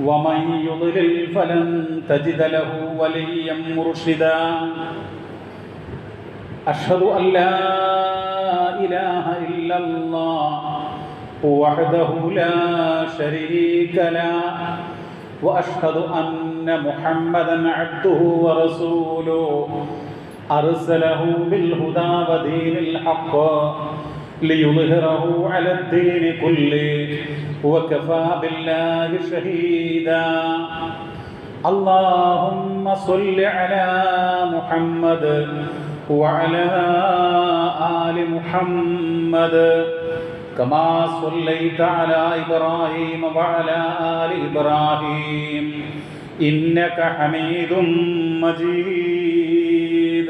ومن يضلل فلن تجد له وليا مرشدا. أشهد أن لا إله إلا الله وحده لا شريك له وأشهد أن محمدا عبده ورسوله. أرسله بالهدى ودين الحق. ليظهره على الدين كله وكفى بالله شهيدا اللهم صل على محمد وعلى آل محمد كما صليت على إبراهيم وعلى آل إبراهيم إنك حميد مجيد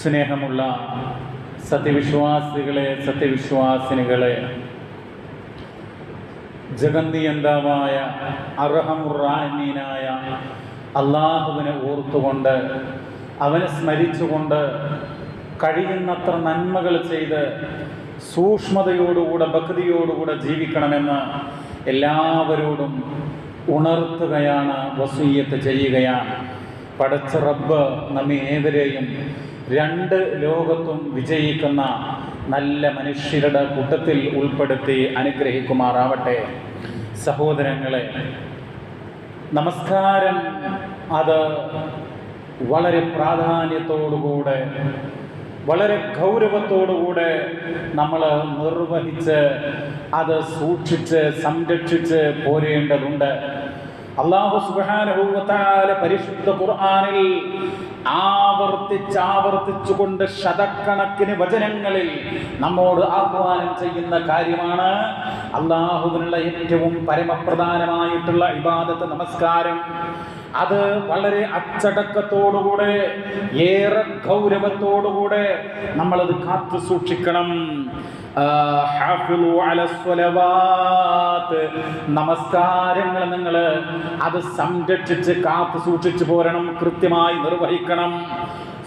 സ്നേഹമുള്ള സത്യവിശ്വാസികളെ സത്യവിശ്വാസിനികളെ ജഗന്തിയന്താവായ അർഹമുറാമീനായ അള്ളാഹുവിനെ ഓർത്തുകൊണ്ട് അവനെ സ്മരിച്ചുകൊണ്ട് കഴിയുന്നത്ര നന്മകൾ ചെയ്ത് സൂക്ഷ്മതയോടുകൂടെ ഭക്തിയോടുകൂടെ ജീവിക്കണമെന്ന് എല്ലാവരോടും ഉണർത്തുകയാണ് വസൂയത്ത് ചെയ്യുകയാണ്. പടച്ച റബ്ബ് നമ്മെ ഏവരെയും രണ്ട് ലോകത്തും വിജയിക്കുന്ന നല്ല മനുഷ്യരുടെ കൂട്ടത്തിൽ ഉൾപ്പെടുത്തി അനുഗ്രഹിക്കുമാറാവട്ടെ. സഹോദരങ്ങളെ നമസ്കാരം. അത് വളരെ പ്രാധാന്യത്തോടുകൂടെ വളരെ ഗൗരവത്തോടുകൂടെ നമ്മൾ നിർവഹിച്ച് അത് സൂക്ഷിച്ച് സംരക്ഷിച്ച് പോരേണ്ടതുണ്ട്. അള്ളാഹു സുബാനുഭവത്താല പരിശുദ്ധ ഖുർആാനിൽ ആവർത്തിച്ചാവർത്തിച്ചുകൊണ്ട് ശതക്കണക്കിന് വചനങ്ങളിൽ നമ്മോട് ആഹ്വാനം ചെയ്യുന്ന കാര്യമാണ്. അള്ളാഹുവിനുള്ള ഏറ്റവും പരമപ്രധാനമായിട്ടുള്ള ഇബാദത്ത് നമസ്കാരം. അത് വളരെ അച്ചടക്കത്തോടുകൂടെ ഏറെ ഗൗരവത്തോടുകൂടെ നമ്മളത് കാത്തു സൂക്ഷിക്കണം. നമസ്കാരങ്ങൾ നിങ്ങൾ അത് സംരക്ഷിച്ച് കാത്തു സൂക്ഷിച്ചു പോരണം കൃത്യമായി നിർവഹിക്കണം.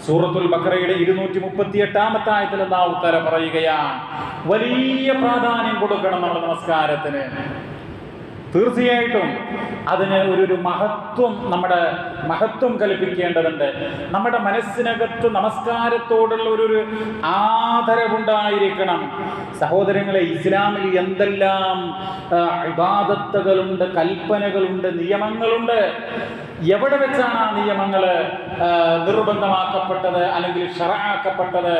സൂറത്തുൽ ബക്കറയുടെ ഇരുന്നൂറ്റി മുപ്പത്തി എട്ടാമത്തെ ആയത്തിൽ എന്താ ഉത്തര പറയുകയാണ്? വലിയ പ്രാധാന്യം കൊടുക്കണം നമ്മുടെ നമസ്കാരത്തിന്. തീർച്ചയായിട്ടും അതിന് ഒരു ഒരു മഹത്വം നമ്മുടെ മഹത്വം കൽപ്പിക്കേണ്ടതുണ്ട്. നമ്മുടെ മനസ്സിനകത്ത് നമസ്കാരത്തോടുള്ള ഒരു ഒരു ആദരവുണ്ടായിരിക്കണം. സഹോദരങ്ങളെ ഇസ്ലാമിൽ എന്തെല്ലാം ഇബാദത്തുകളുണ്ട് കൽപ്പനകളുണ്ട് നിയമങ്ങളുണ്ട്. എവിടെ വെച്ചാണ് ആ നിയമങ്ങൾ നിർബന്ധമാക്കപ്പെട്ടത് അല്ലെങ്കിൽ ഷറാക്കപ്പെട്ടത്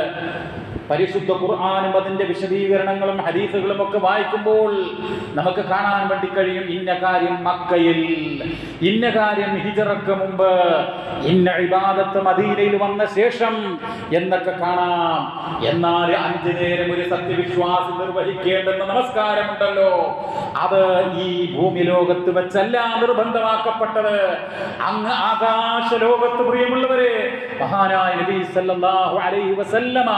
പരിശുദ്ധ ഖുർആാനും അതിന്റെ വിശദീകരണങ്ങളും ഹദീസുകളും ഒക്കെ വായിക്കുമ്പോൾ നമുക്ക് കാണാൻ വേണ്ടി കഴിയും ഇന്ന കാര്യം മക്കയിൽ ഇന്ന കാര്യം ഹിജറക്ക് മുമ്പ് ഇന്ന ഇബാദത്ത് മദീനയിൽ വന്ന ശേഷം എന്നൊക്കെ കാണാം. എന്നാൽ അഞ്ചു നേരം ഒരു സത്യവിശ്വാസി നിർവഹിക്കേണ്ടെന്ന നമസ്കാരമുണ്ടല്ലോ. അത് ഈ ഭൂമി ലോകത്ത് വെച്ചല്ല നിർബന്ധമാക്കപ്പെട്ടത്. അങ്ങ് ആകാശ ലോകത്ത് പ്രിയമുള്ളവരെ മഹാനായ നബി സല്ലല്ലാഹു അലൈഹി വസല്ലമ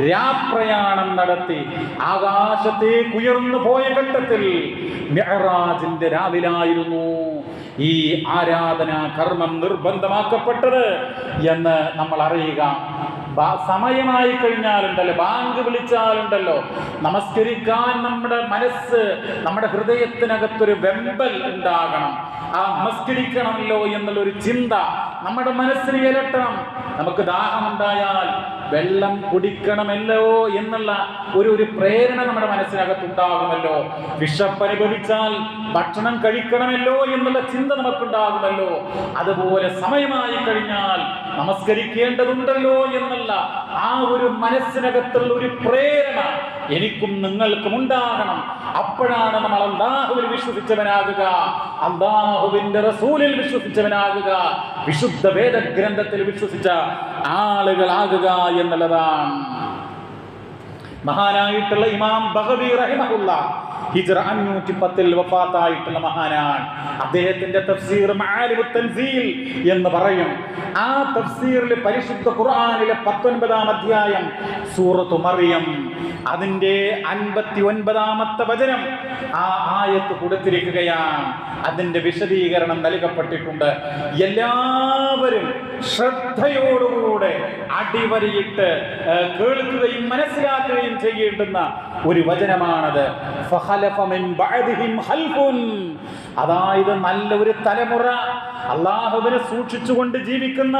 രാപ്രയാണം നടത്തി ആകാശത്തേക്ക് ഉയർന്നു പോയ ഘട്ടത്തിൽ മെഹറാജിന്റെ രാവിലായിരുന്നു ഈ ആരാധന കർമ്മം നിർബന്ധമാക്കപ്പെട്ടത് എന്ന് നമ്മൾ അറിയുക. സമയമായി കഴിഞ്ഞാലുണ്ടല്ലോ ബാങ്ക് വിളിച്ചാലുണ്ടല്ലോ നമസ്കരിക്കാൻ നമ്മുടെ മനസ്സ് നമ്മുടെ ഹൃദയത്തിനകത്തൊരു വെമ്പൽ ഉണ്ടാകണം. ആ നമസ്കരിക്കണമല്ലോ എന്നുള്ളൊരു ചിന്ത നമ്മുടെ മനസ്സിന് ഇരട്ടണം. നമുക്ക് ദാഹമുണ്ടായാൽ വെള്ളം കുടിക്കണമല്ലോ എന്നുള്ള ഒരു ഒരു പ്രേരണ നമ്മുടെ മനസ്സിനകത്തുണ്ടാകുമല്ലോ. വിശപ്പ് അനുഭവിച്ചാൽ ഭക്ഷണം കഴിക്കണമല്ലോ എന്നുള്ള ചിന്ത നമുക്കുണ്ടാകുമല്ലോ. അതുപോലെ സമയമായി കഴിഞ്ഞാൽ നമസ്കരിക്കേണ്ടതുണ്ടല്ലോ എന്നുള്ള ആ ഒരു മനസ്സിനകത്തുള്ള ഒരു പ്രേരണ എനിക്കും നിങ്ങൾക്കും ഉണ്ടാകണം. അപ്പോഴാണ് നമ്മൾ അള്ളാഹുവിൽ വിശ്വസിച്ചവനാകുക. അള്ളാഹുവിന്റെ റസൂലിൽ വിശ്വസിച്ചവനാകുക. വിശുദ്ധ വേദഗ്രന്ഥത്തിൽ വിശ്വസിച്ച ആളുകളാകുക എന്നുള്ളതാണ്. മഹാനായിട്ടുള്ള ഇമാം ബഹദി റഹിമഹുള്ള ഹിജ്റ അഞ്ഞൂറ്റി പത്തിൽ വഫാത്തായിട്ടുള്ള മഹാനാണ്. അദ്ദേഹത്തിന്റെ തഫ്സീർ തൻസീൽ എന്ന് പറയും. ആ തഫ്സീറിൽ പരിശുദ്ധ ഖുർആനിലെ പത്തൊൻപതാം അധ്യായം സൂറത്തു മറിയം. അതിന്റെ അൻപത്തി ഒൻപതാമത്തെ വചനം ആ ആയത്ത് കൊടുത്തിരിക്കുകയാണ്. അതിന്റെ വിശദീകരണം നൽകപ്പെട്ടിട്ടുണ്ട്. എല്ലാവരും ശ്രദ്ധയോടുകൂടെ അടിവരയിട്ട് കേൾക്കുകയും മനസ്സിലാക്കുകയും ചെയ്യേണ്ടുന്ന ഒരു വചനമാണത്. അതായത് നല്ല ഒരു തലമുറ അള്ളാഹുവിനെ സൂക്ഷിച്ചുകൊണ്ട് ജീവിക്കുന്ന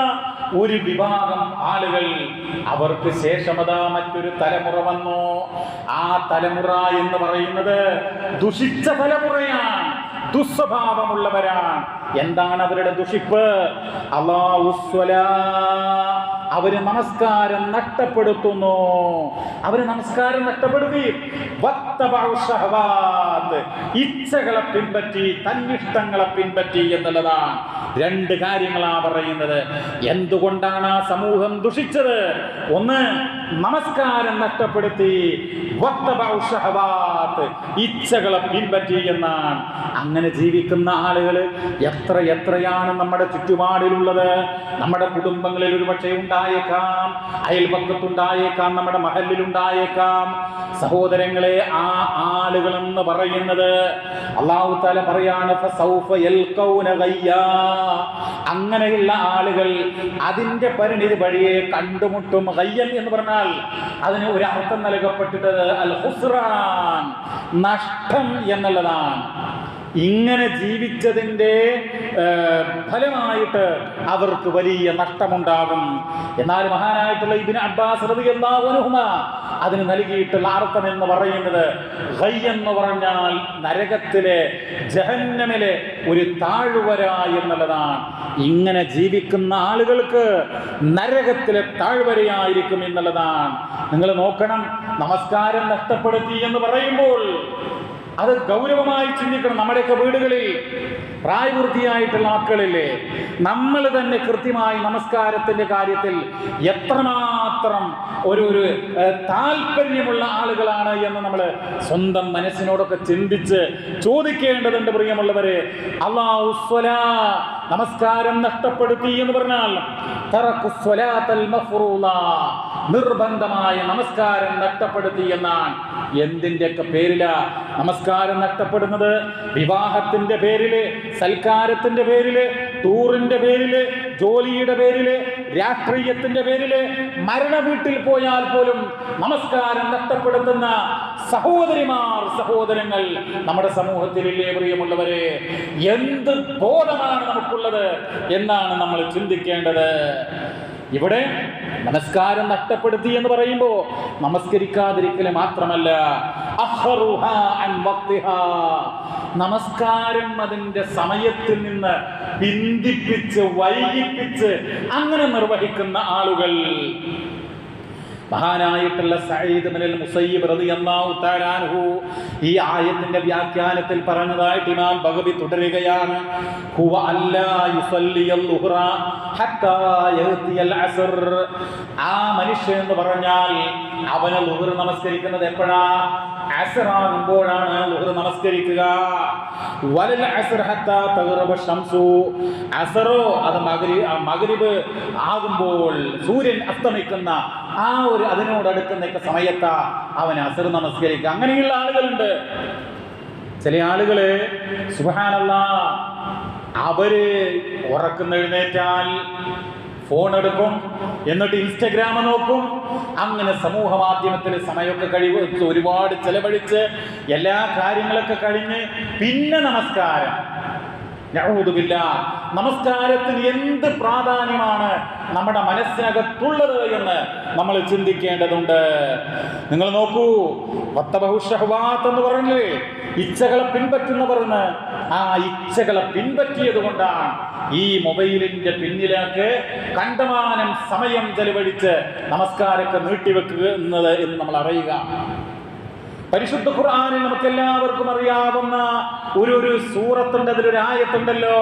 ഒരു വിഭാഗം ആളുകൾ. അവർക്ക് ശേഷമതാ മറ്റൊരു തലമുറ വന്നു. ആ തലമുറ എന്ന് പറയുന്നത് ദുഷിച്ച തലമുറയാണ്. ദുസ്വഭാവമുള്ളവരാണ്. എന്താണ് അവരുടെ ദുഷിപ്പ്? അള്ളാഹുസ്വല അവർ നമസ്കാരം നഷ്ടപ്പെടുത്തുന്നു. അവർ നമസ്കാരം നഷ്ടപ്പെടുത്തി. ഇച്ഛകളെ പിൻപറ്റി തന്നിഷ്ടങ്ങളെ പിൻപറ്റി എന്നുള്ളതാണ് രണ്ട് കാര്യങ്ങളാ പറയുന്നത്. എന്തുകൊണ്ടാണ് ആ സമൂഹം ദുഷിച്ചത്? ഒന്ന് നമസ്കാരം നഷ്ടപ്പെടുത്തി. ഇച്ഛകളെ പിൻപറ്റി എന്നാണ്. അങ്ങനെ ജീവിക്കുന്ന ആളുകൾ എത്ര എത്രയാണ് നമ്മുടെ ചുറ്റുപാടിലുള്ളത്? നമ്മുടെ കുടുംബങ്ങളിൽ ഒരു പക്ഷേ ഉണ്ടായേക്കാം. അയൽപക്കത്തുണ്ടായേക്കാം. നമ്മുടെ മഹലിലുണ്ടായേക്കാം സഹോദരങ്ങളെ ആ ആളുകൾ എന്ന് പറയുന്നത് അള്ളാഹു താല പറയാണ്. അങ്ങനെയുള്ള ആളുകൾ അതിന്റെ പരിണിതി വഴിയെ കണ്ടുമുട്ടും. എന്ന് പറഞ്ഞാൽ അതിന് ഒരു അർത്ഥം നൽകപ്പെട്ടിട്ടത് അൽ ഹുസ്റാൻ നഷ്ടം എന്നുള്ളതാണ്. ഇങ്ങനെ ജീവിച്ചതിന്റെ ഫലമായിട്ട് അവർക്ക് വലിയ നഷ്ടമുണ്ടാകും. എന്നാൽ മഹാനായിട്ടുള്ള ഇബിൻ അബ്ബാസ് അതിന് നൽകിയിട്ടുള്ള അർത്ഥം എന്ന് പറയുന്നത് ഖൈ എന്ന് പറഞ്ഞാൽ നരകത്തിലെ ജഹന്നമിലെ ഒരു താഴ്വര എന്നുള്ളതാണ്. ഇങ്ങനെ ജീവിക്കുന്ന ആളുകൾക്ക് നരകത്തിലെ താഴ്വരയായിരിക്കും എന്നുള്ളതാണ്. നിങ്ങൾ നോക്കണം നമസ്കാരം നഷ്ടപ്പെടുത്തി എന്ന് പറയുമ്പോൾ അത് ഗൗരവമായി ചിന്തിക്കണം നമ്മുടെയൊക്കെ വീടുകളിൽ പ്രായപൂർത്തിയായിട്ടുള്ള മക്കളില്ലേ നമ്മൾ തന്നെ കൃത്യമായി നമസ്കാരത്തിന്റെ കാര്യത്തിൽ എത്രമാത്രം ഒരു ഒരു താല്പര്യമുള്ള ആളുകളാണ് എന്ന് നമ്മൾ സ്വന്തം മനസ്സിനോടൊക്കെ ചിന്തിച്ച് ചോദിക്കേണ്ടതുണ്ട് പ്രിയമുള്ളവരെ അള്ളാഹുസ്വല നമസ്കാരം നഷ്ടപ്പെടുത്തി എന്ന് പറഞ്ഞാൽ. നിർബന്ധമായ നമസ്കാരം നഷ്ടപ്പെടുത്തി എന്നാണ് എന്തിന്റെയൊക്കെ പേരില നമസ്കാരം നഷ്ടപ്പെടുന്നത് വിവാഹത്തിന്റെ പേരിൽ സൽക്കാരത്തിന്റെ പേരിൽ ടൂറിന്റെ പേരിൽ ജോലിയുടെ പേരിൽ രാഷ്ട്രീയത്തിന്റെ പേരിൽ മരണ വീട്ടിൽ പോയാൽ പോലും നമസ്കാരം നഷ്ടപ്പെടുത്തുന്ന സഹോദരിമാർ സഹോദരങ്ങൾ നമ്മുടെ സമൂഹത്തിലില്ലേ പ്രിയമുള്ളവരെ? എന്ത് ബോധമാണ് നമുക്കുള്ളത്? എന്നാണ് നമ്മൾ ചിന്തിക്കേണ്ടത്. ഇവിടെ നമസ്കാരം നഷ്ടപ്പെടുത്തി എന്ന് പറയുമ്പോ നമസ്കരിക്കാതിരിക്കൽ മാത്രമല്ല. നമസ്കാരം അതിന്റെ സമയത്തിൽ നിന്ന് പിന്തിപ്പിച്ച് വൈകിപ്പിച്ച് അങ്ങനെ നിർവഹിക്കുന്ന ആളുകൾ മഹാനായിട്ടുള്ള സഈദ് മിനൽ മുസയ്യിബ് റളിയല്ലാഹു തആല അൻഹു ഈ ആയത്തിന്റെ വ്യാഖ്യാനത്തിൽ പറഞ്ഞതായിട്ട് ഇമാം ബഗവി തുടരുകയാണ്. ഹുവ അല്ലാ യുസല്ലിയൽ ളുഹ്റ ഹത്താ യഅതിയൽ അസ്ർ ആ മനുഷ്യൻ എന്ന് പറഞ്ഞാൽ അവന് ളുഹ്ർ നമസ്കരിക്കുന്നത് എപ്പോഴാ? അസ്ർ ആകുമ്പോഴാണ് ളുഹ്ർ നമസ്കരിക്കുക. വലൽ അസ്ർ ഹത്താ തഗ്റബ ശംസു അസ്റോ അത് മഗ്രിബ് മഗ്രിബ് ആകുമ്പോൾ സൂര്യൻ അസ്തമിക്കുന്ന ആ ഒരു അതിനോടടുക്കുന്ന സമയത്താ അവൻ അസർ നമസ്കരിക്കുക. അങ്ങനെയുള്ള ആളുകളുണ്ട്. ചില ആളുകൾ സുഹാനല്ല അവർ ഉറക്കുന്ന എഴുന്നേറ്റാൽ ഫോൺ എടുക്കും എന്നിട്ട് ഇൻസ്റ്റഗ്രാം നോക്കും. അങ്ങനെ സമൂഹ മാധ്യമത്തിൽ സമയമൊക്കെ കഴിവ് ഒരുപാട് ചെലവഴിച്ച് എല്ലാ കാര്യങ്ങളൊക്കെ കഴിഞ്ഞ് പിന്നെ നമസ്കാരം. നഊദുബില്ല നമസ്കാരത്തിന് എന്ത് പ്രാധാന്യമാണ് നമ്മുടെ മനസ്സിനകത്തുള്ളത് എന്ന് നമ്മൾ ചിന്തിക്കേണ്ടതുണ്ട്. നിങ്ങൾ നോക്കൂ വത്തബഹുഷഹ്വാത്ത് എന്ന് പറഞ്ഞില്ലേ? ഇച്ഛകളെ പിൻപറ്റുന്നവർ എന്ന്. ആ ഇച്ഛകളെ പിൻപറ്റിയത് കൊണ്ടാണ് ഈ മൊബൈലിന്റെ പിന്നിലേക്ക് കണ്ടമാനം സമയം ചെലവഴിച്ച് നമസ്കാരമൊക്കെ നീട്ടിവെക്കുന്നത് എന്ന് നമ്മൾ അറിയുക. പരിശുദ്ധ ഖുർആാനിൽ നമുക്ക് എല്ലാവർക്കും അറിയാവുന്ന ഒരു ഒരു സൂറത്തുണ്ട് അതിലൊരു ആയത്തുണ്ടല്ലോ.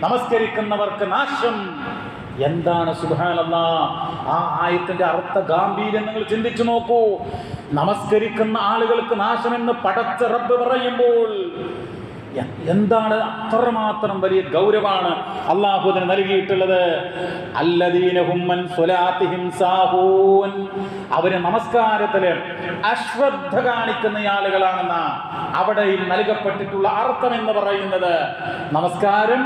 നമസ്കരിക്കുന്നവർക്ക് നാശം. എന്താണ് സുഹാനല്ല ആ ആയത്തിന്റെ അർത്ഥ ഗാംഭീര്യം നിങ്ങൾ ചിന്തിച്ചു നോക്കൂ. നമസ്കരിക്കുന്ന ആളുകൾക്ക് നാശമെന്ന് പടച്ച റബ്ബ് പറയുമ്പോൾ എന്താണ് അത്രമാത്രം വലിയ ഗൗരവമാണ് അള്ളാഹുദിന് നൽകിയിട്ടുള്ളത്? അല്ലദീനഹുമ്മൻ സ്വലാത്തിഹിം സാഹൂൻ. അവർ നമസ്കാരത്തിൽ അശ്രദ്ധ കാണിക്കുന്ന ആളുകളാണെന്ന അവിടെ നൽകപ്പെട്ടിട്ടുള്ള അർത്ഥം എന്ന് പറയുന്നത്. നമസ്കാരം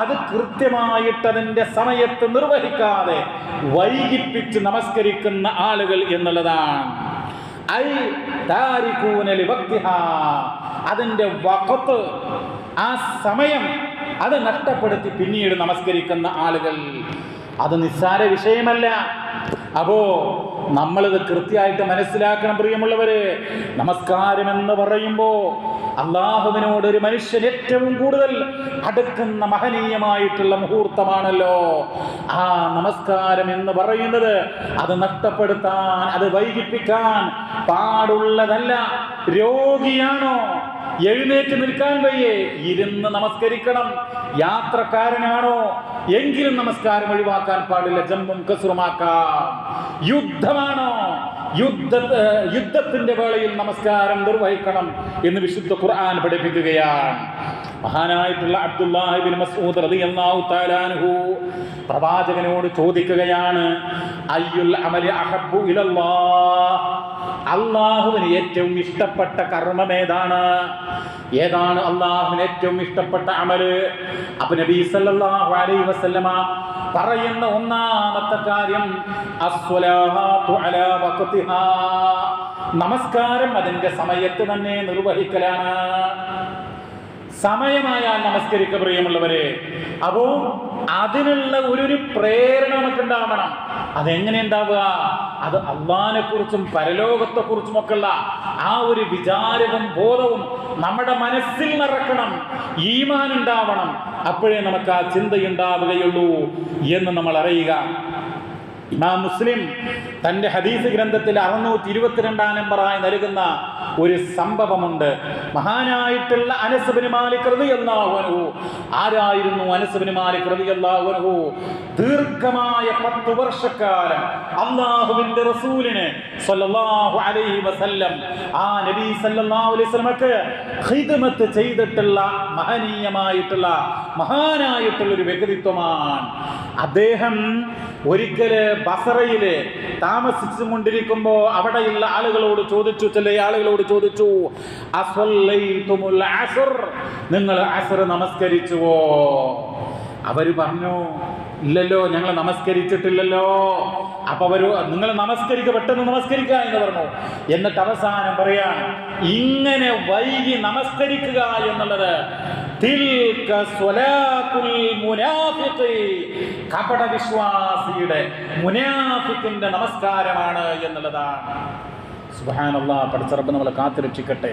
അത് കൃത്യമായിട്ട് അതിന്റെ സമയത്ത് നിർവഹിക്കാതെ വൈകിപ്പിച്ച് നമസ്കരിക്കുന്ന ആളുകൾ എന്നുള്ളതാണ്. ഐ താരിഖൂന ലിവക്തിഹാ. അതിന്റെ വഖത്ത് ആ സമയം അത് നഷ്ടപ്പെടുത്തി പിന്നീട് നമസ്കരിക്കുന്ന ആളുകൾ. അത് നിസ്സാര വിഷയമല്ല. അപ്പോ നമ്മളിത് കൃത്യമായിട്ട് മനസ്സിലാക്കണം പ്രിയമുള്ളവര്. നമസ്കാരം എന്ന് പറയുമ്പോ അള്ളാഹുവിനോട് ഒരു മനുഷ്യൻ ഏറ്റവും കൂടുതൽ അടുക്കുന്ന മഹനീയമായിട്ടുള്ള മുഹൂർത്തമാണല്ലോ. ആ നമസ്കാരം എന്ന് പറയുന്നത് അത് നഷ്ടപ്പെടുത്താൻ അത് വൈകിപ്പിക്കാൻ പാടുള്ളതല്ല. രോഗിയാണോ? എഴുന്നേറ്റ് നിൽക്കാൻ വയ്യേ. ഇരുന്ന് നമസ്കരിക്കണം. യാത്രക്കാരനാണോ? എങ്കിലും നമസ്കാരം ഒഴിവാക്കാൻ പാടില്ല. ജമ്മും കസുറുമാക്കാം. യുദ്ധമാണോ? യുദ്ധ യുദ്ധത്തിന്റെ വേളയിൽ നമസ്കാരം നിർവഹിക്കണം എന്ന് വിശുദ്ധ ഖുർആൻ പഠിപ്പിക്കുകയാണ്. മഹാനായിട്ടുള്ള അബ്ദുല്ലാഹിബിൻ മസ്ഊദ് റളിയല്ലാഹു തആല അൻഹു പ്രവാചകനോട് ചോദിക്കുകയാണ് അയ്യുൽ അമലി അഹബ്ബു ഇലല്ലാഹ്? അള്ളാഹുവിന് ഏറ്റവും ഇഷ്ടപ്പെട്ട കർമ്മം ഏതാണ്? ഏതാണ് അള്ളാഹുവിന് ഏറ്റവും ഇഷ്ടപ്പെട്ട അമൽ? അപ്പൊ നബി സല്ലല്ലാഹു അലൈഹി വസല്ലമ പറയുന്ന ഒന്നാമത്തെ കാര്യം അലാ നമസ്കാരം അതിന്റെ സമയത്ത് തന്നെ നിർവഹിക്കലാണ്. സമയമായാൽ നമസ്കരിക്ക പ്രിയമുള്ളവരെ. അപ്പോ അതിനുള്ള ഒരു പ്രേരണ നമുക്ക് ഉണ്ടാവണം അതെങ്ങനെ ഉണ്ടാവുക? അത് അള്ളാനെ കുറിച്ചും പരലോകത്തെ കുറിച്ചും ഒക്കെ ഉള്ള ആ ഒരു വിചാരവും ബോധവും നമ്മുടെ മനസ്സിൽ നിറക്കണം ഈമാൻ ഉണ്ടാവണം. അപ്പോഴേ നമുക്ക് ആ ചിന്തയുണ്ടാവുകയുള്ളൂ എന്ന് നമ്മൾ അറിയുക. ഇമാം മുസ്ലിം തന്റെ ഹദീസ് ഗ്രന്ഥത്തിൽ അറുന്നൂറ്റി ഇരുപത്തിരണ്ടാം നമ്പറായി നൽകുന്ന ഒരു സംഭവമുണ്ട്. മഹാനായിട്ടുള്ള അനസബിന് മാലിക് റളിയല്ലാഹു ആരായിരുന്നു അനസബിന് മാലിക് റളിയല്ലാഹു ദീർഘമായ പത്ത് വർഷക്കാലം അള്ളാഹുവിന്റെ റസൂലിന് സല്ലല്ലാഹു അലൈഹി വസല്ലം ആ നബി സല്ലല്ലാഹു അലൈഹി വസല്ലമക്ക് ഖിദ്മത്ത് ചെയ്തിട്ടുള്ള മഹനീയമായിട്ടുള്ള മഹാനായിട്ടുള്ള ഒരു വ്യക്തിത്വമാണ്. അദ്ദേഹം ഒരിക്കൽ ബസറയിൽ താമസിച്ചു കൊണ്ടിരിക്കുമ്പോ അവിടെയുള്ള ആളുകളോട് ചോദിച്ചു ചില ആളുകളോട് ചോദിച്ചു നിങ്ങൾ അസ്ർ നമസ്കരിച്ചുവോ? അവർ പറഞ്ഞു ഇല്ലല്ലോ ഞങ്ങൾ നമസ്കരിച്ചിട്ടില്ലല്ലോ. അപ്പൊ അവർ നിങ്ങൾ നമസ്കരിക്കുക പെട്ടെന്ന് നമസ്കരിക്കുക എന്ന് പറഞ്ഞു. എന്നിട്ട് അവസാനം പറയാ ഇങ്ങനെ വൈകി നമസ്കരിക്കുക എന്നുള്ളത്. കപട വിശ്വാസിയുടെ മുനാഫിക്കിന്റെ നമസ്കാരമാണ് എന്നുള്ളതാണ്. സുഹാനുള്ള പഠിച്ചറപ്പ് നമ്മളെ കാത്തുരക്ഷിക്കട്ടെ.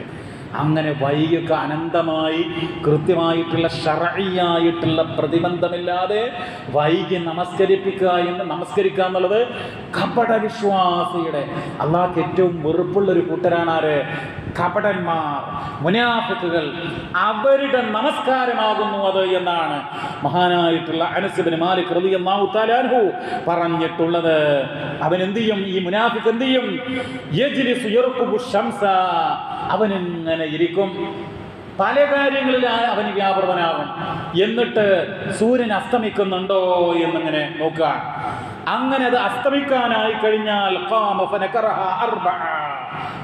അങ്ങനെ വൈകിയൊക്കെ അനന്തമായി കൃത്യമായിട്ടുള്ള ഷറയായിട്ടുള്ള പ്രതിബന്ധമില്ലാതെ വൈകി നമസ്കരിപ്പിക്കുക എന്ന് നമസ്കരിക്കുക എന്നുള്ളത് കപട വിശ്വാസിയുടെ അള്ളാഹ്ക്ക് ഏറ്റവും വെറുപ്പുള്ള ഒരു കൂട്ടരാണ് ആര്? കപടന്മാർ മുനാഫിക്കുകൾ അവരുടെ നമസ്കാരമാകുന്നു അത് എന്നാണ് മഹാനായിട്ടുള്ള അനസുബിന് മാലിക് തആല അൻഹു പറഞ്ഞിട്ടുള്ളത്. അവൻ എന്ത് ചെയ്യും? ഈ മുനാഫിക്ക് എന്ത് ചെയ്യും? ഇങ്ങനെ ഇരിക്കും. പല കാര്യങ്ങളിൽ അവന് വ്യാപൃതനാകും. എന്നിട്ട് സൂര്യൻ അസ്തമിക്കുന്നുണ്ടോ എന്നിങ്ങനെ നോക്കുക. അങ്ങനെ അത് അസ്തമിക്കാനായി കഴിഞ്ഞാൽ.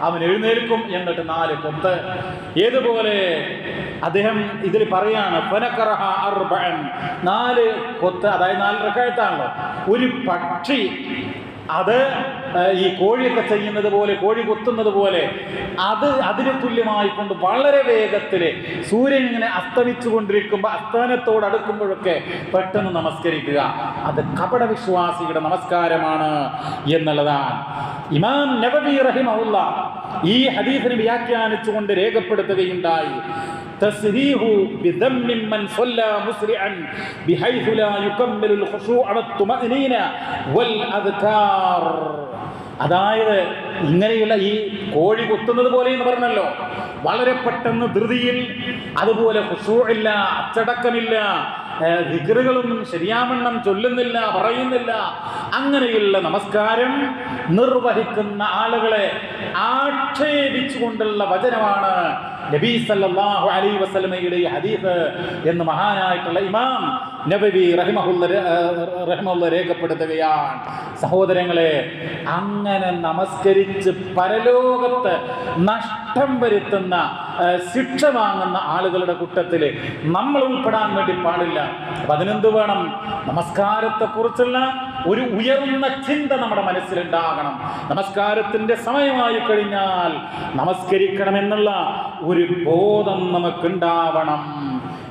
അവൻ എഴുന്നേൽക്കും എന്നിട്ട് നാല് കൊത്ത് ഏതുപോലെ അദ്ദേഹം ഇതിൽ പറയാണ്. നാല് കൊത്ത് അതായത് നാല് റക്കായത്താണല്ലോ ഒരു പക്ഷി അത് ഈ കോഴിയൊക്കെ ചെയ്യുന്നത് പോലെ കോഴി കൊത്തുന്നത് പോലെ അത് അതിന് തുല്യമായിക്കൊണ്ട് വളരെ വേഗത്തിൽ സൂര്യൻ ഇങ്ങനെ അസ്തമിച്ചു കൊണ്ടിരിക്കുമ്പോൾ അസ്തമനത്തോട് അടുക്കുമ്പോഴൊക്കെ പെട്ടെന്ന് നമസ്കരിക്കുക. അത് കപട വിശ്വാസിയുടെ നമസ്കാരമാണ് എന്നുള്ളതാണ്. ഇമാം നബബി റഹിമുള്ള ഈ ഹദീസിനെ വ്യാഖ്യാനിച്ചുകൊണ്ട് രേഖപ്പെടുത്തുകയുണ്ടായി. تسريه بذم من صلى مسرعا بحيث لا يكمل الخشوع والطمأنينة والأذكار അതായത് ഇങ്ങനെയുള്ള ഈ കോഴി കുത്തുന്നത് പോലെ എന്ന് പറഞ്ഞല്ലോ വളരെ പെട്ടെന്ന് ധൃതിയിൽ അതുപോലെ ഇല്ല അച്ചടക്കമില്ല ഏഹ് ദിക്റുകളൊന്നും ശരിയാവണ്ണം ചൊല്ലുന്നില്ല പറയുന്നില്ല അങ്ങനെയുള്ള നമസ്കാരം നിർവഹിക്കുന്ന ആളുകളെ ആക്ഷേപിച്ചുകൊണ്ടുള്ള വചനമാണ് നബി സല്ലല്ലാഹു അലൈഹി വസല്ലമയുടെ ഹദീസ് എന്ന് മഹാനായിട്ടുള്ള ഇമാം നബവി റഹിമഹുല്ല റഹിമഹുല്ല രേഖപ്പെടുത്തുകയാണ്. സഹോദരങ്ങളെ അങ്ങനെ നമസ്കരിച്ച് പരലോകത്ത് നഷ്ടം വരുത്തുന്ന ശിക്ഷ വാങ്ങുന്ന ആളുകളുടെ കൂട്ടത്തിൽ നമ്മൾ ഉൾപ്പെടാൻ വേണ്ടി പാടില്ല. അപ്പൊ അതിനെന്ത് വേണം? നമസ്കാരത്തെ കുറിച്ചുള്ള ഒരു ഉയർന്ന ചിന്ത നമ്മുടെ മനസ്സിലുണ്ടാകണം. നമസ്കാരത്തിന്റെ സമയമായി കഴിഞ്ഞാൽ നമസ്കരിക്കണമെന്നുള്ള ഒരു ബോധം നമുക്കുണ്ടാവണം.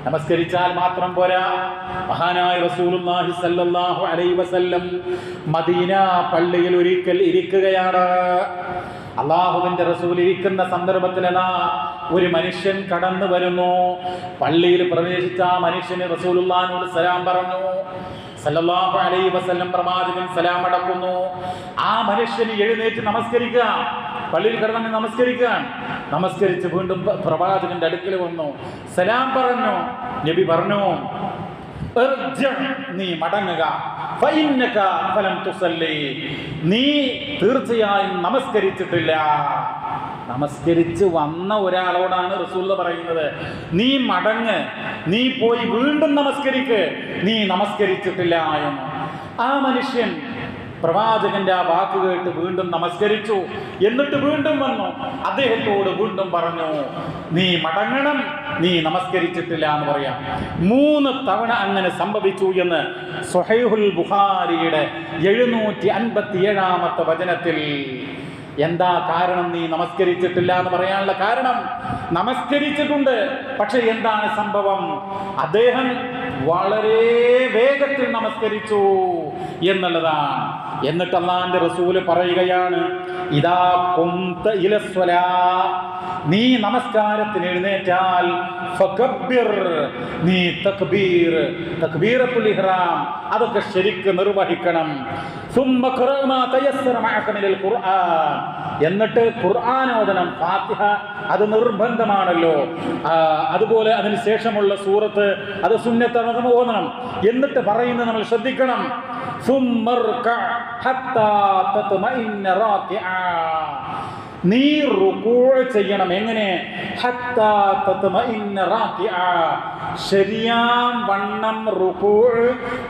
നമസ്കരിച്ചാൽ മാത്രം പോരാ. മഹാനായ റസൂലുള്ളാഹി സല്ലല്ലാഹു അലൈഹി വസല്ലം മദീന പള്ളിയിൽ ഒരിക്കൽ ഇരിക്കുകയാണ്. അള്ളാഹുവിന്റെ റസൂൽ ഇരിക്കുന്ന സന്ദർഭത്തിലതാ ഒരു മനുഷ്യൻ കടന്നു വരുന്നു. പള്ളിയിൽ പ്രവേശിച്ച ആ മനുഷ്യന് റസൂലുല്ലാനോട് സലാം പറഞ്ഞു. സല്ലല്ലാഹു അലൈഹി വസല്ലം പ്രവാചകൻ സലാം അടക്കുന്നു ആ മനുഷ്യന് എഴുന്നേറ്റ് നമസ്കരിക്കുക. പള്ളിയിൽ കിടന്നു നമസ്കരിക്കുക. നമസ്കരിച്ച് വീണ്ടും പ്രവാചകന്റെ അടുക്കൽ വന്നു. സലാം പറഞ്ഞു. നബി പറഞ്ഞു നീ മടങ്ങുക. നീ തീർച്ചയായും നമസ്കരിച്ചിട്ടില്ല. നമസ്കരിച്ച് വന്ന ഒരാളോടാണ് റസൂല പറയുന്നത്. നീ മടങ്ങ്. നീ പോയി വീണ്ടും നമസ്കരിക്ക്. നീ നമസ്കരിച്ചിട്ടില്ല എന്ന്. ആ മനുഷ്യൻ പ്രവാചകന്റെ ആ വാക്ക് കേട്ട് വീണ്ടും നമസ്കരിച്ചു. എന്നിട്ട് വീണ്ടും വന്നു. അദ്ദേഹത്തോട് വീണ്ടും പറഞ്ഞു നീ മടങ്ങണം. നീ നമസ്കരിച്ചിട്ടില്ല എന്ന് പറയാം. മൂന്ന് തവണ അങ്ങനെ സംഭവിച്ചു എന്ന് സുഹൈഹുൽ ബുഹാരിയുടെ എഴുന്നൂറ്റി അൻപത്തി ഏഴാമത്തെ വചനത്തിൽ എന്താ കാരണം നീ നമസ്കരിച്ചിട്ടില്ല എന്ന് പറയാനുള്ള കാരണം നമസ്കരിച്ചിട്ടുണ്ട്. പക്ഷെ എന്താണ് സംഭവം? അദ്ദേഹം വളരെ വേഗത്തിൽ നമസ്കരിച്ചു എന്നുള്ളതാണ്. എന്നിട്ട് അള്ളാന്റെ റസൂൽ പറയുകയാണ് ഇതാ കൊന്ത ഇലസ്വലാ നീ നമസ്കാരത്തിന് എഴുന്നേറ്റാൽ നീ തക്ബീർ തക്ബീറത്തുൽ അതൊക്കെ ശരിക്ക് നിർവഹിക്കണം. എന്നിട്ട് ഖുർആാനോദനം ഫാത്തിഹ അത് നിർബന്ധമാണല്ലോ. അതുപോലെ അതിന് ശേഷമുള്ള സൂറത്ത് അത് സുന്നത്ത് ഓതണം. എന്നിട്ട് പറയുന്നത് നമ്മൾ ശ്രദ്ധിക്കണം. നീ റുക്കൂ ചെയ്യണം. എങ്ങനെ? ശരിയാം വണ്ണം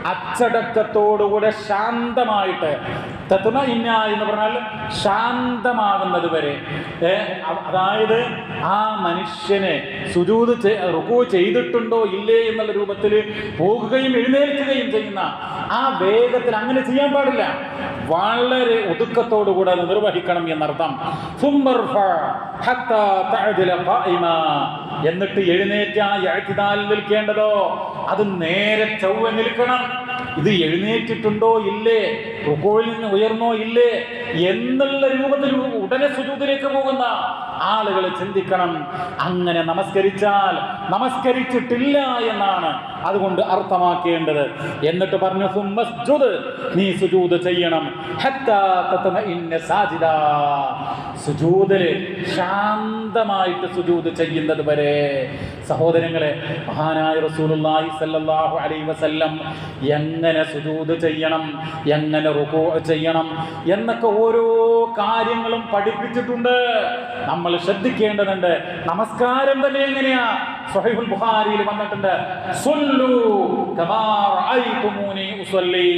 അച്ചടക്കത്തോടുകൂടെ ശാന്തമായിട്ട്. തത്മ ഇന്ന എന്ന് പറഞ്ഞാൽ ശാന്തമാകുന്നത് വരെ. അതായത് ആ മനുഷ്യനെ സുജൂത് റുക്കൂ ചെയ്തിട്ടുണ്ടോ ഇല്ലേ എന്നുള്ള രൂപത്തിൽ പോകുകയും എഴുന്നേൽക്കുകയും ചെയ്യുന്ന ആ വേഗത്തിൽ അങ്ങനെ ചെയ്യാൻ പാടില്ല. വളരെ ഒതുക്കത്തോടുകൂടെ നിർവഹിക്കണം എന്നർത്ഥം. എന്നിട്ട് എഴുന്നേറ്റ് ആ നിൽക്കേണ്ടതോ? അത് നേരെ ചൊവ്വ നിൽക്കണം. ഇത് എഴുന്നേറ്റിട്ടുണ്ടോ ഇല്ലേ? റുക്കോയിൽ നിന്ന് ഉയർന്നോ ഇല്ലേ? എന്നുള്ള രൂപത്തിൽ ഉടനെ സുജൂതിലേക്ക് പോകുന്ന ആളുകൾ ചിന്തിക്കണം. അങ്ങനെ നമസ്കരിച്ചാൽ നമസ്കരിച്ചിട്ടില്ല എന്നാണ് അതുകൊണ്ട് അർത്ഥമാക്കേണ്ടത്. എന്നിട്ട് പറഞ്ഞു സുമസ്ജുദ് നീ സുജൂത് ചെയ്യണം. സാജിദാ. ശാന്തമായിട്ട് സുജൂത് ചെയ്യുന്നത് വരെ സഹോദരങ്ങളെ മഹാനായ റസൂലുള്ളാഹി സ്വല്ലല്ലാഹു അലൈഹി വസല്ലം എങ്ങനെ സുജൂദ് ചെയ്യണം എങ്ങനെ റുകൂ ചെയ്യണം എന്നൊക്കെ ഓരോ കാര്യങ്ങളും പഠിപ്പിച്ചിട്ടുണ്ട്. നമ്മൾ ശ്രദ്ധിക്കേണ്ടതുണ്ട്. നമസ്കാരം തന്നെ എങ്ങനെയാ? സ്വഹീഹുൽ ബുഖാരിയിൽ വന്നിട്ടുണ്ട്. സല്ലു കമാ റഅയ്തുമൂനി ഉസല്ലി.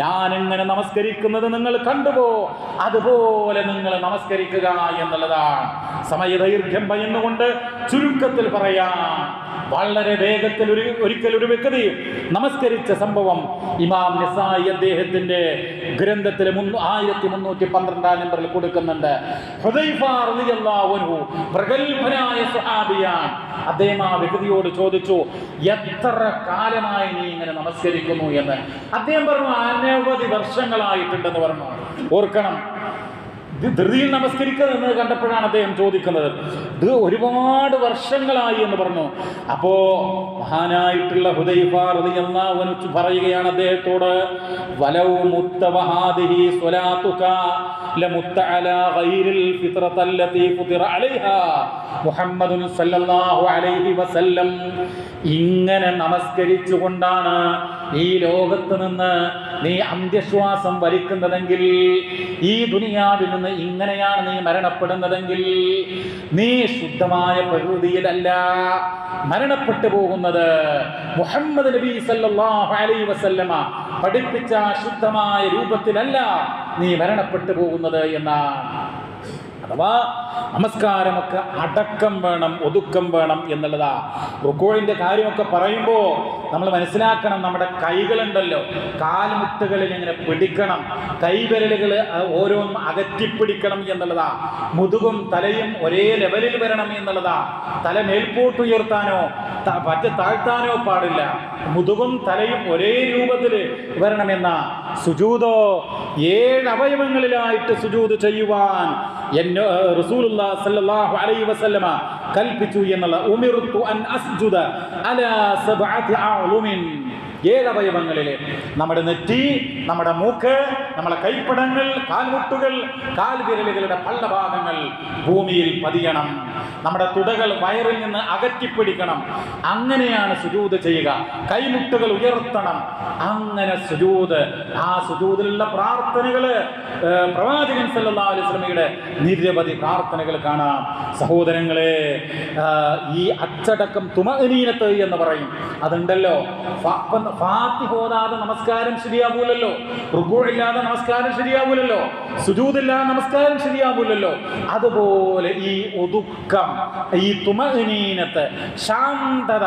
ഞാൻ എങ്ങനെ നമസ്കരിക്കുന്നത് നിങ്ങൾ കണ്ടുപോ അതുപോലെ നിങ്ങൾ നമസ്കരിക്കുക എന്നുള്ളതാണ്. സമയദൈർഘ്യം ഭയന്നുകൊണ്ട് ചുരുക്കത്തിൽ പറയാം. വളരെ വേഗത്തിൽ ഒരു ഒരിക്കൽ ഒരു വ്യക്തി നമസ്കരിച്ച സംഭവം ഇമാം നിസായി അദ്ദേഹത്തിന്റെ ഗ്രന്ഥത്തിൽ മുന്നൂ ആയിരത്തി മുന്നൂറ്റി പന്ത്രണ്ടാം നമ്പറിൽ കൊടുക്കുന്നുണ്ട്. പ്രഗത്ഭനായ സ്വഹാബിയാണ്. അദ്ദേഹം ആ വ്യക്തിയോട് ചോദിച്ചു എത്ര കാലമായി നീ ഇങ്ങനെ നമസ്കരിക്കുന്നു? എന്ന്. അദ്ദേഹം പറഞ്ഞു അനവധി വർഷങ്ങളായിട്ടുണ്ടെന്ന് പറഞ്ഞു. ഓർക്കണം ധൃതിയിൽ നമസ്കരിക്കുക എന്ന് കണ്ടപ്പോഴാണ് അദ്ദേഹം ചോദിക്കുന്നത്. ഇത് ഒരുപാട് വർഷങ്ങളായി എന്ന് പറഞ്ഞു. അപ്പോ മഹാനായിട്ടുള്ള ഹുദൈഫാറിയെന്ന് പറയുകയാണ് അദ്ദേഹത്തോട് സല്ലല്ലാഹു അലൈഹി വസല്ലം. ഇങ്ങനെ നമസ്കരിച്ചുകൊണ്ടാണ് ഈ ലോകത്ത് നിന്ന് നീ അന്ത്യശ്വാസം വലിക്കുന്നതെങ്കിൽ ഈ ദുനിയാവിൽ നിന്ന് ഇങ്ങനെയാണ് നീ മരണപ്പെടുന്നതെങ്കിൽ നീ ശുദ്ധമായ പ്രകൃതിയിലല്ല മരണപ്പെട്ടു പോകുന്നത്. മുഹമ്മദ് നബി സല്ലല്ലാഹു അലൈഹി വസല്ലമ പഠിപ്പിച്ച ശുദ്ധമായ രൂപത്തിലല്ല നീ മരണപ്പെട്ടു പോകുന്നത് എന്നാണ്. അഥവാ നമസ്കാരമൊക്കെ അടക്കം വേണം ഒതുക്കം വേണം എന്നുള്ളതാ. റുക്കോഴിന്റെ കാര്യമൊക്കെ പറയുമ്പോൾ നമ്മൾ മനസ്സിലാക്കണം നമ്മുടെ കൈകളുണ്ടല്ലോ. കാൽമുട്ടുകളിൽ ഇങ്ങനെ പിടിക്കണം. കൈവിരലുകൾ ഓരോന്നും അകറ്റിപ്പിടിക്കണം എന്നുള്ളതാ. മുതുകും തലയും ഒരേ ലെവലിൽ വരണം എന്നുള്ളതാ. തല മേൽപോട്ട് ഉയർത്താനോ പറ്റ താഴ്ത്താനോ പാടില്ല. മുതുകും തലയും ഒരേ രൂപത്തിൽ വരണമെന്ന സുജൂതോ ഏഴ് അവയവങ്ങളിലായിട്ട് സുജൂത് ചെയ്യുവാൻ അലൈഹി വസല്ലമ കൽപ്പിച്ചു എന്നുള്ള അൻ അസ്ജുദ അലാ സബഅതി അഅ്ലുമിൻ. ഏഴ് നമ്മുടെ നെറ്റി നമ്മുടെ മൂക്ക് നമ്മുടെ കൈപ്പടങ്ങൾ കാൽമുട്ടുകൾ കാൽവിരലുകളുടെ പള്ളഭാഗങ്ങൾ ഭൂമിയിൽ പതിയണം. നമ്മുടെ തുടകൾ വയറിൽ നിന്ന് അകറ്റിപ്പിടിക്കണം. അങ്ങനെയാണ് സുജൂത് ചെയ്യുക. കൈമുട്ടുകൾ ഉയർത്തണം. അങ്ങനെ സുജൂത് ആ സുജൂതിലുള്ള പ്രാർത്ഥനകൾ പ്രവാചകൻ സല്ലല്ലാഹു അലൈഹി വസല്ലമയുടെ നിരവധി പ്രാർത്ഥനകൾ കാണാം. സഹോദരങ്ങളെ ഈ അച്ചടക്കം തുമനീനത്ത് എന്ന് പറയും. അതുണ്ടല്ലോ. ഫാത്തി ഹോദാതെ നമസ്കാരം ശരിയാവൂലല്ലോ. റുക്കൂഴില്ലാതെ നമസ്കാരം ശരിയാവൂലല്ലോ. സുജൂതില്ല നമസ്കാരം ശരിയാവൂലല്ലോ. അതുപോലെ ഈ ഒതുക്കം ഈ തുമനീനത്ത് ശാന്തത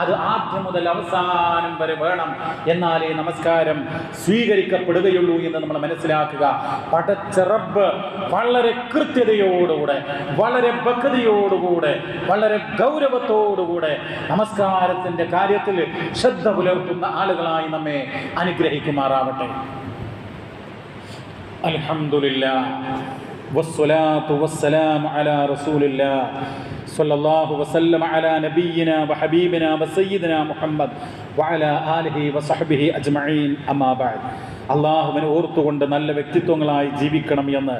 അത് ആദ്യം മുതൽ അവസാനം വരെ വേണം. എന്നാലേ നമസ്കാരം സ്വീകരിക്കപ്പെടുകയുള്ളൂ എന്ന് നമ്മൾ മനസ്സിലാക്കുക. പടച്ച റബ്ബ് വളരെ കൃത്യതയോടുകൂടെ വളരെ ഭക്തിയോടുകൂടെ വളരെ ഗൗരവത്തോടുകൂടെ നമസ്കാരത്തിന്റെ കാര്യത്തിൽ ശ്രദ്ധ പുലർത്തുന്ന ആളുകളായി നമ്മെ അനുഗ്രഹിക്കുമാറാവട്ടെ. അൽഹംദുലില്ലാ വസ്സലാത്തു വസ്സലാം അലാ റസൂലില്ലാ സ്വല്ലല്ലാഹു വസല്ലമ അലാ നബിയിന വഹബീബിന വസയ്യിദിന മുഹമ്മദ് വഅലാ ആലിഹി വസഹ്ബിഹി അജ്മഈൻ. അമ്മാ ബഅദ്. അള്ളാഹുവിനെ ഓർത്തുകൊണ്ട് നല്ല വ്യക്തിത്വങ്ങളായി ജീവിക്കണം എന്ന്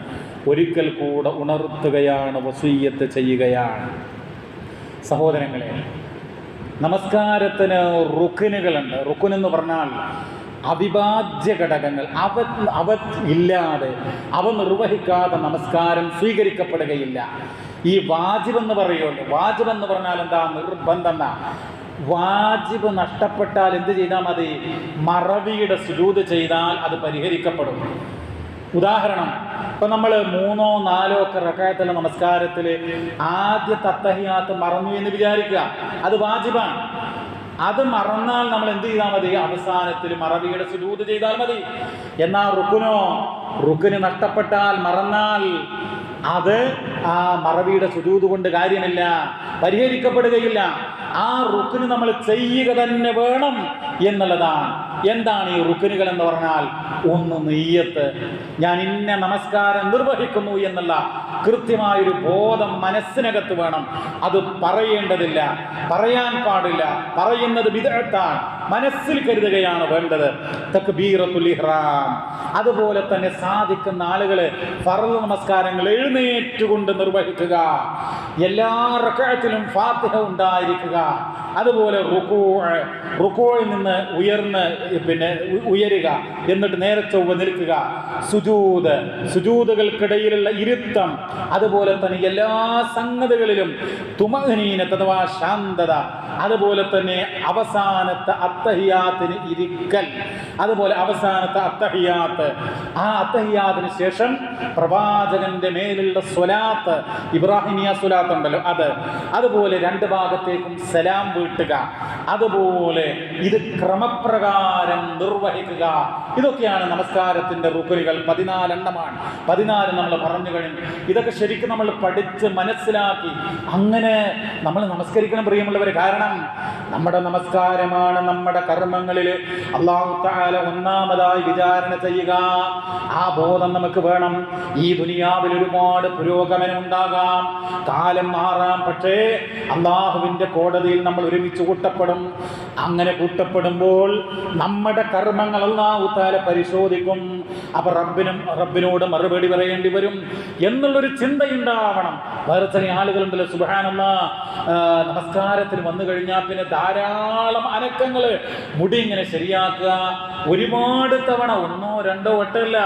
ഒരിക്കൽ കൂടെ ഉണർത്തുകയാണ് വസീയത്ത് ചെയ്യുകയാണ്. സഹോദരങ്ങളെ നമസ്കാരത്തിന് റുക്കിനുകളുണ്ട് റുക്കുനെന്ന് പറഞ്ഞാൽ അവിഭാജ്യ ഘടകങ്ങൾ അവ അവ ഇല്ലാതെ അവ നിർവഹിക്കാതെ നമസ്കാരം സ്വീകരിക്കപ്പെടുകയില്ല. ഈ വാജിബ് എന്ന് പറയുമല്ലോ വാജിബ് എന്ന് പറഞ്ഞാൽ എന്താ? നിർബന്ധം. വാജിബ് നഷ്ടപ്പെട്ടാൽ എന്ത് ചെയ്താൽ മതി? മറവിയുടെ സുജൂത് ചെയ്താൽ അത് പരിഹരിക്കപ്പെടും. ഉദാഹരണം ഇപ്പൊ നമ്മൾ മൂന്നോ നാലോ ഒക്കെ റക്കായത്തുള്ള നമസ്കാരത്തിൽ ആദ്യ തത്തഹിയാത്ത് മറന്നു എന്ന് വിചാരിക്കുക. അത് വാജിബാണ്. അത് മറന്നാൽ നമ്മൾ എന്ത് ചെയ്താൽ മതി? അവസാനത്തിൽ മറവിയുടെ സുജൂത് ചെയ്താൽ മതി. എന്നാൽ റുക്കുനോ റുക്കിന് നഷ്ടപ്പെട്ടാൽ മറന്നാൽ അത് ആ മറവിയുടെ സുജൂത് കൊണ്ട് കാര്യമില്ല പരിഹരിക്കപ്പെടുകയില്ല. ആ റുക്കിന് നമ്മൾ ചെയ്യുക തന്നെ വേണം എന്നുള്ളതാണ്. എന്താണ് ഈ റുക്കിനുകൾ എന്ന് പറഞ്ഞാൽ ഒന്ന് നെയ്യത്ത്. ഞാൻ ഇന്ന നമസ്കാരം നിർവഹിക്കുന്നു എന്നുള്ള കൃത്യമായൊരു ബോധം മനസ്സിനകത്ത് വേണം. അത് പറയേണ്ടതില്ല. പറയാൻ പാടില്ല. പറയുന്നത് വിദഗ്ധാൻ മനസ്സിൽ കരുതുകയാണ് വേണ്ടത്. തക്ബീറത്തുൽ ഇഹ്റാം. അതുപോലെ തന്നെ സാധിക്കുന്ന ആളുകളെ ഫറൽ നമസ്കാരങ്ങൾ എഴുന്നേറ്റുകൊണ്ട് നിർവഹിക്കുക. എല്ലാ റക്കായത്തിലും ഫാത്തിഹ ഉണ്ടായിരിക്കുക. അതുപോലെ റുക്കൂ റുക്കോയിൽ നിന്ന് ഉയർന്ന് പിന്നെ ഉയരുക. എന്നിട്ട് നേരെ ചൊവ്വ നിൽക്കുക. സുജൂത് സുജൂതുകൾക്കിടയിലുള്ള ഇരുത്തം. അതുപോലെ തന്നെ എല്ലാ സംഗതികളിലും തുമഹനീനത്ത് അഥവാ ശാന്തത. അതുപോലെ തന്നെ അവസാനത്തെ അത്തഹിയാത്തിന് ഇരിക്കൽ. അതുപോലെ അവസാനത്തെ അത്തഹിയാത്ത്. ആ അത്തഹിയാത്തിന് ശേഷം പ്രവാചകന്റെ മേലുള്ള സ്വലാത്ത് ഇബ്രാഹിമിയ സ്വലാത്ത് ഉണ്ടല്ലോ അത്. അതുപോലെ രണ്ട് ഭാഗത്തേക്കും സലാം വീട്ടുക. അതുപോലെ ഇത് ക്രമപ്രകാരം നിർവഹിക്കുക. ഇതൊക്കെയാണ് നമസ്കാരത്തിന്റെ റുക്കുലുകൾ പതിനാലെണ്ണമാണ്. പതിനാല് നമ്മൾ പറഞ്ഞു കഴിഞ്ഞു. ഇതൊക്കെ ശരിക്കും നമ്മൾ പഠിച്ച് മനസ്സിലാക്കി. അങ്ങനെ നമ്മൾ നമസ്കരിക്കണം പ്രിയമുള്ളവർ കാരണം നമ്മുടെ നമസ്കാരമാണ് നമ്മുടെ കർമ്മങ്ങളിൽ അള്ളാഹു ഒന്നാമതായി വിചാരണ ചെയ്യുക. ആ ബോധം നമുക്ക് വേണം. ഈ ദുനിയാവിൽ ഒരുപാട് പുരോഗമനം ഉണ്ടാകാം. കാലം മാറാം. പക്ഷേ അള്ളാഹുവിന്റെ കോടതിയിൽ നമ്മൾ ഒരുമിച്ച് കൂട്ടപ്പെടും. അങ്ങനെ കൂട്ടപ്പെടുമ്പോൾ നമ്മുടെ കർമ്മങ്ങൾ അള്ളാഹു താല പരിശോധിക്കും. അപ്പൊ റബ്ബിനും റബ്ബിനോട് മറുപടി പറയേണ്ടി വരും എന്നുള്ളൊരു ചിന്തയുണ്ടാവണം. വേറെ ചില ആളുകളുണ്ടല്ലോ സുബാനമ്മ നമസ്കാരത്തിന് വന്നു കഴിഞ്ഞാൽ പിന്നെ ധാരാളം അനക്കങ്ങൾ മുടി ഇങ്ങനെ ശരിയാക്കുക ഒരുപാട് തവണ ഒന്നോ രണ്ടോ വട്ടമല്ല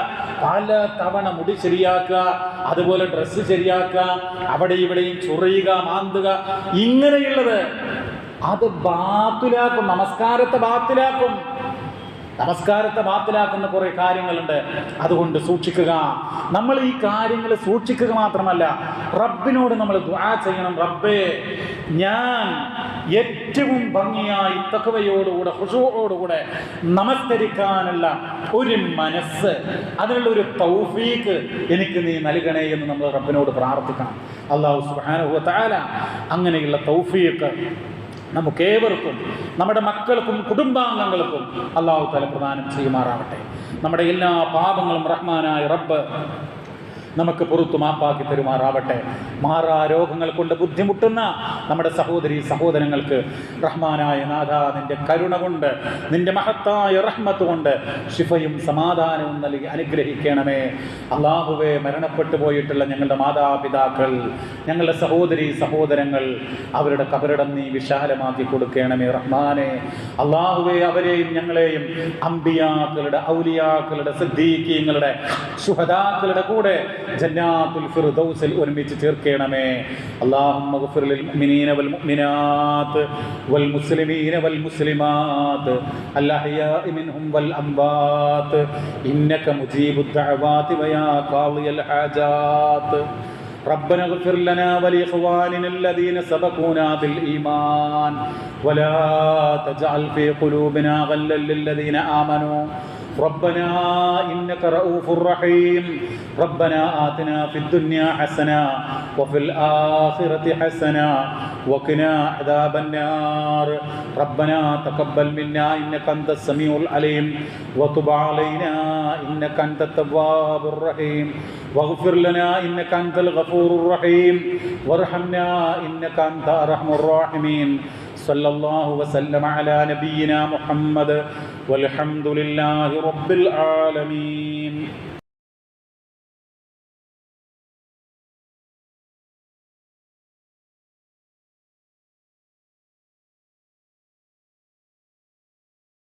പല തവണ മുടി ശരിയാക്കുക അതുപോലെ ഡ്രസ്സ് ശരിയാക്കുക അവിടെ ഇവിടെയും ചൊറിയുക മാന്തുക. ഇങ്ങനെയുള്ളത് അത് ബാത്തിലാക്കും നമസ്കാരത്തെ ബാത്തിലാക്കും. നമസ്കാരത്തെ ബാത്തിലാക്കുന്ന കുറേ കാര്യങ്ങളുണ്ട്. അതുകൊണ്ട് സൂക്ഷിക്കുക. നമ്മൾ ഈ കാര്യങ്ങൾ സൂക്ഷിക്കുക മാത്രമല്ല റബ്ബിനോട് നമ്മൾ ദുആ ചെയ്യണം. റബ്ബേ ഞാൻ ഏറ്റവും ഭംഗിയായി തക്കവയോടുകൂടെ ഹുഷുവോടുകൂടെ നമസ്കരിക്കാനുള്ള ഒരു മനസ്സ് അതിനുള്ള ഒരു തൗഫീക്ക് എനിക്ക് നീ നൽകണേ എന്ന് നമ്മൾ റബ്ബിനോട് പ്രാർത്ഥിക്കണം. അള്ളാഹു വ അങ്ങനെയുള്ള തൗഫീക്ക് നമുക്കേവർക്കും നമ്മുടെ മക്കൾക്കും കുടുംബാംഗങ്ങൾക്കും അള്ളാഹു തല പ്രദാനം ചെയ്യുമാറാവട്ടെ. നമ്മുടെ എല്ലാ പാപങ്ങളും റഹ്മാനായ റബ്ബ് നമുക്ക് പുറത്തു മാപ്പാക്കി തരുമാറാവട്ടെ. മാറാ രോഗങ്ങൾ കൊണ്ട് ബുദ്ധിമുട്ടുന്ന നമ്മുടെ സഹോദരി സഹോദരങ്ങൾക്ക് റഹ്മാനായ നാഥ നിന്റെ കരുണ കൊണ്ട് നിന്റെ മഹത്തായ റഹ്മത്ത് കൊണ്ട് ശിഫയും സമാധാനവും നൽകി അനുഗ്രഹിക്കണമേ. അള്ളാഹുവെ മരണപ്പെട്ടു പോയിട്ടുള്ള ഞങ്ങളുടെ മാതാപിതാക്കൾ ഞങ്ങളുടെ സഹോദരി സഹോദരങ്ങൾ അവരുടെ കബറിടം നീ വിശാലമാക്കി കൊടുക്കണമേ റഹ്മാനെ. അള്ളാഹുവെ അവരെയും ഞങ്ങളെയും അമ്പിയാക്കളുടെ ഔലിയാക്കളുടെ സിദ്ദീഖീങ്ങളുടെ ശുഹദാക്കളുടെ കൂടെ ജന്നാത്തുൽ ഫിർദൗസിൽ ഒരുമിച്ച് ചേർക്കണമേ اللهم اغفر للمؤمنين والمؤمنات والمسلمين والمسلمات الأحياء منهم والأموات إنك مجيب الدعوات ويا قاضي الحاجات ربنا اغفر لنا ولإخواننا الذين سبقونا بالإيمان ولا تجعل في قلوبنا غلا للذين آمنوا ربنا إنك رؤوف رحيم. ربنا آتنا في الدنيا حسنة وفي الآخرة حسنة وقنا عذاب النار. ربنا تقبل منا إنك أنت السميع العليم وتب علينا إنك أنت التواب الرحيم. واغفر لنا إنك أنت الغفور الرحيم. وارحمنا إنك أنت أرحم الراحمين. صلى الله وسلم على نبينا محمد والحمد لله رب العالمين